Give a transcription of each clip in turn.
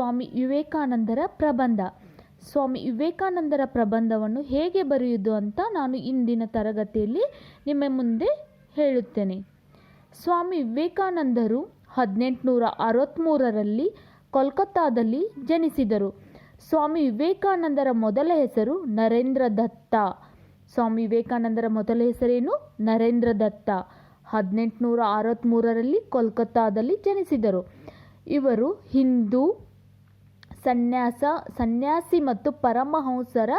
ಸ್ವಾಮಿ ವಿವೇಕಾನಂದರ ಪ್ರಬಂಧ. ಸ್ವಾಮಿ ವಿವೇಕಾನಂದರ ಪ್ರಬಂಧವನ್ನು ಹೇಗೆ ಬರೆಯುವುದು ಅಂತ ನಾನು ಇಂದಿನ ತರಗತಿಯಲ್ಲಿ ನಿಮ್ಮ ಮುಂದೆ ಹೇಳುತ್ತೇನೆ. ಸ್ವಾಮಿ ವಿವೇಕಾನಂದರು ಹದಿನೆಂಟುನೂರ ಅರವತ್ತ್ಮೂರರಲ್ಲಿ ಕೋಲ್ಕತ್ತಾದಲ್ಲಿ ಜನಿಸಿದರು. ಸ್ವಾಮಿ ವಿವೇಕಾನಂದರ ಮೊದಲ ಹೆಸರು ನರೇಂದ್ರ ದತ್ತ. ಸ್ವಾಮಿ ವಿವೇಕಾನಂದರ ಮೊದಲ ಹೆಸರೇನು? ನರೇಂದ್ರ ದತ್ತ. ಹದಿನೆಂಟುನೂರ ಅರವತ್ತ್ಮೂರರಲ್ಲಿ ಕೋಲ್ಕತ್ತಾದಲ್ಲಿ ಜನಿಸಿದರು. ಇವರು ಹಿಂದೂ ಸನ್ಯಾಸ, ಸನ್ಯಾಸಿ ಮತ್ತು ಪರಮಹಂಸರ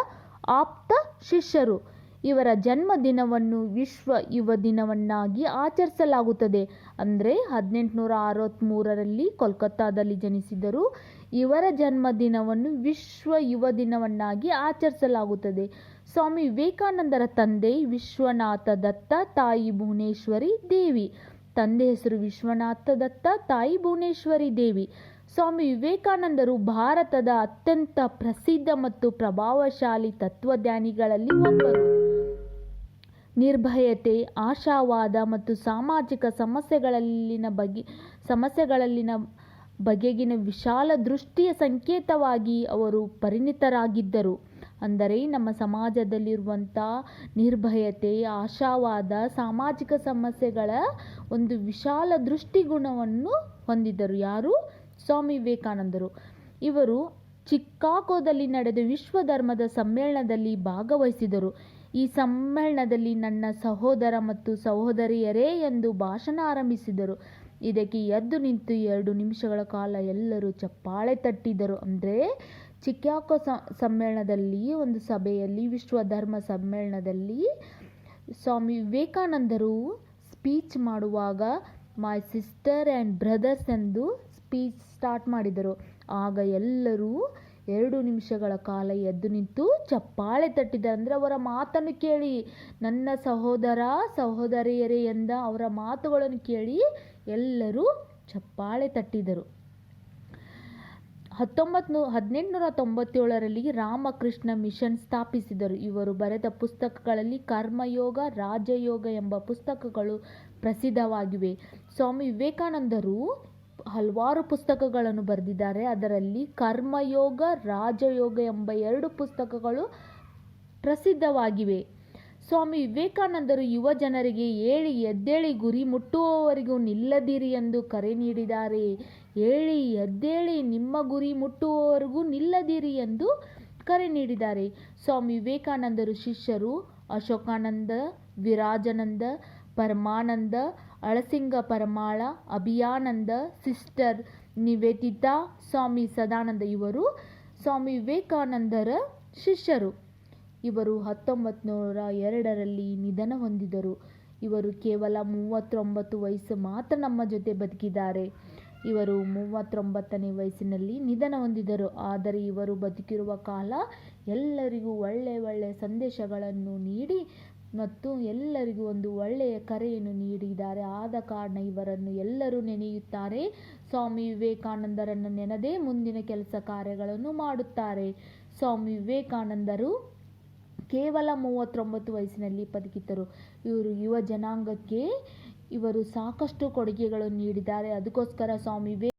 ಆಪ್ತ ಶಿಷ್ಯರು. ಇವರ ಜನ್ಮದಿನವನ್ನು ವಿಶ್ವ ಯುವ ದಿನವನ್ನಾಗಿ ಆಚರಿಸಲಾಗುತ್ತದೆ. ಅಂದರೆ ಹದಿನೆಂಟುನೂರ ಅರವತ್ತ್ಮೂರರಲ್ಲಿ ಕೋಲ್ಕತ್ತಾದಲ್ಲಿ ಜನಿಸಿದರು. ಇವರ ಜನ್ಮದಿನವನ್ನು ವಿಶ್ವ ಯುವ ದಿನವನ್ನಾಗಿ ಆಚರಿಸಲಾಗುತ್ತದೆ. ಸ್ವಾಮಿ ವಿವೇಕಾನಂದರ ತಂದೆ ವಿಶ್ವನಾಥ ದತ್ತ, ತಾಯಿ ಭುವನೇಶ್ವರಿ ದೇವಿ. ತಂದೆ ಹೆಸರು ವಿಶ್ವನಾಥ ದತ್ತ, ತಾಯಿ ಭುವನೇಶ್ವರಿ ದೇವಿ. ಸ್ವಾಮಿ ವಿವೇಕಾನಂದರು ಭಾರತದ ಅತ್ಯಂತ ಪ್ರಸಿದ್ಧ ಮತ್ತು ಪ್ರಭಾವಶಾಲಿ ತತ್ವಜ್ಞಾನಿಗಳಲ್ಲಿ ಒಬ್ಬರು ನಿರ್ಭಯತೆ, ಆಶಾವಾದ ಮತ್ತು ಸಾಮಾಜಿಕ ಸಮಸ್ಯೆಗಳಲ್ಲಿನ ಬಗೆ, ಸಮಸ್ಯೆಗಳಲ್ಲಿನ ಬಗೆಗಿನ ವಿಶಾಲ ದೃಷ್ಟಿಯ ಸಂಕೇತವಾಗಿ ಅವರು ಪರಿಣಿತರಾಗಿದ್ದರು. ಅಂದರೆ ನಮ್ಮ ಸಮಾಜದಲ್ಲಿರುವಂಥ ನಿರ್ಭಯತೆ, ಆಶಾವಾದ, ಸಾಮಾಜಿಕ ಸಮಸ್ಯೆಗಳ ಒಂದು ವಿಶಾಲ ದೃಷ್ಟಿಗುಣವನ್ನು ಹೊಂದಿದ್ದರು. ಯಾರು? ಸ್ವಾಮಿ ವಿವೇಕಾನಂದರು. ಇವರು ಚಿಕಾಗೋದಲ್ಲಿ ನಡೆದ ವಿಶ್ವ ಧರ್ಮದ ಸಮ್ಮೇಳನದಲ್ಲಿ ಭಾಗವಹಿಸಿದರು. ಈ ಸಮ್ಮೇಳನದಲ್ಲಿ ನನ್ನ ಸಹೋದರ ಮತ್ತು ಸಹೋದರಿಯರೇ ಎಂದು ಭಾಷಣ ಆರಂಭಿಸಿದರು. ಇದಕ್ಕೆ ಎದ್ದು ನಿಂತು ಎರಡು ನಿಮಿಷಗಳ ಕಾಲ ಎಲ್ಲರೂ ಚಪ್ಪಾಳೆ ತಟ್ಟಿದರು. ಅಂದರೆ ಚಿಕ್ಕಾಕೋ ಸಮ್ಮೇಳನದಲ್ಲಿ, ಒಂದು ಸಭೆಯಲ್ಲಿ ವಿಶ್ವ ಧರ್ಮ ಸಮ್ಮೇಳನದಲ್ಲಿ ಸ್ವಾಮಿ ವಿವೇಕಾನಂದರು ಸ್ಪೀಚ್ ಮಾಡುವಾಗ ಮೈ ಸಿಸ್ಟರ್ ಆ್ಯಂಡ್ ಬ್ರದರ್ಸ್ ಎಂದು ಸ್ಪೀಚ್ ಸ್ಟಾರ್ಟ್ ಮಾಡಿದರು. ಆಗ ಎಲ್ಲರೂ ಎರಡು ನಿಮಿಷಗಳ ಕಾಲ ಎದ್ದು ನಿಂತು ಚಪ್ಪಾಳೆ ತಟ್ಟಿದ್ದಾರೆ ಅಂದರೆ ಅವರ ಮಾತನ್ನು ಕೇಳಿ, ನನ್ನ ಸಹೋದರ, ಸಹೋದರಿಯರೇ ಎಂದ ಅವರ ಮಾತುಗಳನ್ನು ಕೇಳಿ ಎಲ್ಲರೂ ಚಪ್ಪಾಳೆ ತಟ್ಟಿದರು. ಹತ್ತೊಂಬತ್ತು ಹದಿನೆಂಟುನೂರ ತೊಂಬತ್ತೇಳರಲ್ಲಿ ರಾಮಕೃಷ್ಣ ಮಿಷನ್ ಸ್ಥಾಪಿಸಿದರು. ಇವರು ಬರೆದ ಪುಸ್ತಕಗಳಲ್ಲಿ ಕರ್ಮಯೋಗ, ರಾಜಯೋಗ ಎಂಬ ಪುಸ್ತಕಗಳು ಪ್ರಸಿದ್ಧವಾಗಿವೆ. ಸ್ವಾಮಿ ವಿವೇಕಾನಂದರು ಹಲವಾರು ಪುಸ್ತಕಗಳನ್ನು ಬರೆದಿದ್ದಾರೆ. ಅದರಲ್ಲಿ ಕರ್ಮಯೋಗ, ರಾಜಯೋಗ ಎಂಬ ಎರಡು ಪುಸ್ತಕಗಳು ಪ್ರಸಿದ್ಧವಾಗಿವೆ. ಸ್ವಾಮಿ ವಿವೇಕಾನಂದರು ಯುವ ಜನರಿಗೆ ಏಳಿ ಎದ್ದೇಳಿ ಗುರಿ ಮುಟ್ಟುವವರೆಗೂ ನಿಲ್ಲದಿರಿ ಎಂದು ಕರೆ ನೀಡಿದ್ದಾರೆ. ಏಳಿ ಎದ್ದೇಳಿ ನಿಮ್ಮ ಗುರಿ ಮುಟ್ಟುವವರೆಗೂ ನಿಲ್ಲದಿರಿ ಎಂದು ಕರೆ ನೀಡಿದ್ದಾರೆ. ಸ್ವಾಮಿ ವಿವೇಕಾನಂದರು ಶಿಷ್ಯರು ಅಶೋಕಾನಂದ, ವಿರಾಜಾನಂದ ಪರಮಾನಂದ, ಅಳಸಿಂಗ ಪರಮಾಳ, ಅಭಿಯಾನಂದ, ಸಿಸ್ಟರ್ ನಿವೇದಿತಾ, ಸ್ವಾಮಿ ಸದಾನಂದ ಇವರು, ಸ್ವಾಮಿ ವಿವೇಕಾನಂದರ ಶಿಷ್ಯರು. ಇವರು ಹತ್ತೊಂಬತ್ತು ನೂರ ಎರಡರಲ್ಲಿ ನಿಧನ ಹೊಂದಿದರು. ಇವರು ಕೇವಲ ಮೂವತ್ತೊಂಬತ್ತು ವಯಸ್ಸು ಮಾತ್ರ ನಮ್ಮ ಜೊತೆ ಬದುಕಿದ್ದಾರೆ. ಇವರು ಮೂವತ್ತೊಂಬತ್ತನೇ ವಯಸ್ಸಿನಲ್ಲಿ ನಿಧನ ಹೊಂದಿದರು. ಆದರೆ ಇವರು ಬದುಕಿರುವ ಕಾಲ ಎಲ್ಲರಿಗೂ ಒಳ್ಳೆ ಒಳ್ಳೆಯ ಸಂದೇಶಗಳನ್ನು ನೀಡಿ ಮತ್ತು ಎಲ್ಲರಿಗೂ ಒಂದು ಒಳ್ಳೆಯ ಕರೆಯನ್ನು ನೀಡಿದ್ದಾರೆ. ಆದ ಕಾರಣ ಇವರನ್ನು ಎಲ್ಲರೂ ನೆನೆಯುತ್ತಾರೆ. ಸ್ವಾಮಿ ವಿವೇಕಾನಂದರನ್ನು ನೆನೆದೇ ಮುಂದಿನ ಕೆಲಸ ಕಾರ್ಯಗಳನ್ನು ಮಾಡುತ್ತಾರೆ. ಸ್ವಾಮಿ ವಿವೇಕಾನಂದರು ಕೇವಲ ಮೂವತ್ತೊಂಬತ್ತು ವಯಸ್ಸಿನಲ್ಲಿ ಬದುಕಿದ್ದರು. ಇವರು ಯುವ ಜನಾಂಗಕ್ಕೆ ಇವರು ಸಾಕಷ್ಟು ಕೊಡುಗೆಗಳನ್ನು ನೀಡಿದ್ದಾರೆ. ಅದಕ್ಕೋಸ್ಕರ ಸ್ವಾಮಿ ವಿವೇಕಾನಂದ